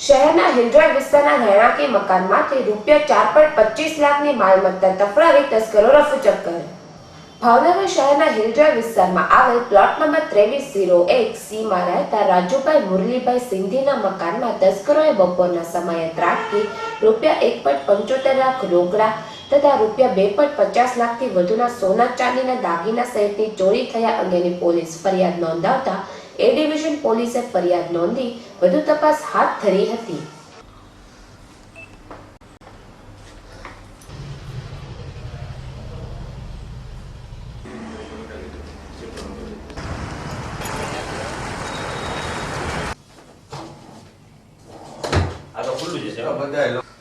શહેરના હિલડ્રાઈવ વિસ્તારના રહેણાંકી મકાનમાંથી રૂપિયા ચાર પોઈન્ટ પચીસ લાખની માલમત્તા તફડાવી તસ્કરો રફુચક કરે. ભાવનગર શહેરના હિલડ્રાઈવ વિસ્તારમાં આવેલ પ્લોટ નંબર ત્રેવીસ ઝીરો એક સીમાં રહેતા રાજુભાઈ મુરલીભાઈ સિંધીના મકાનમાં તસ્કરોએ બપોરના સમયે ત્રાટકી, રૂપિયા એક પોઈન્ટ પંચોતેર લાખ રોકડા તથા રૂપિયા બે પોઈન્ટ પચાસ લાખથી વધુના સોના ચાંદીના દાગીના સહિતની ચોરી થયા અંગેની પોલીસ ફરિયાદ નોંધાવતા એ ડિવિઝન પોલીસે ફરિયાદ નોંધી વધુ તપાસ હાથ ધરી હતી. આ તો ખુલ્લું જ છે. બધી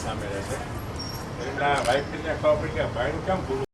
સામે રહેશે એમના વાઈફને ખબર પડી કે ભાઈ કેમ પૂરું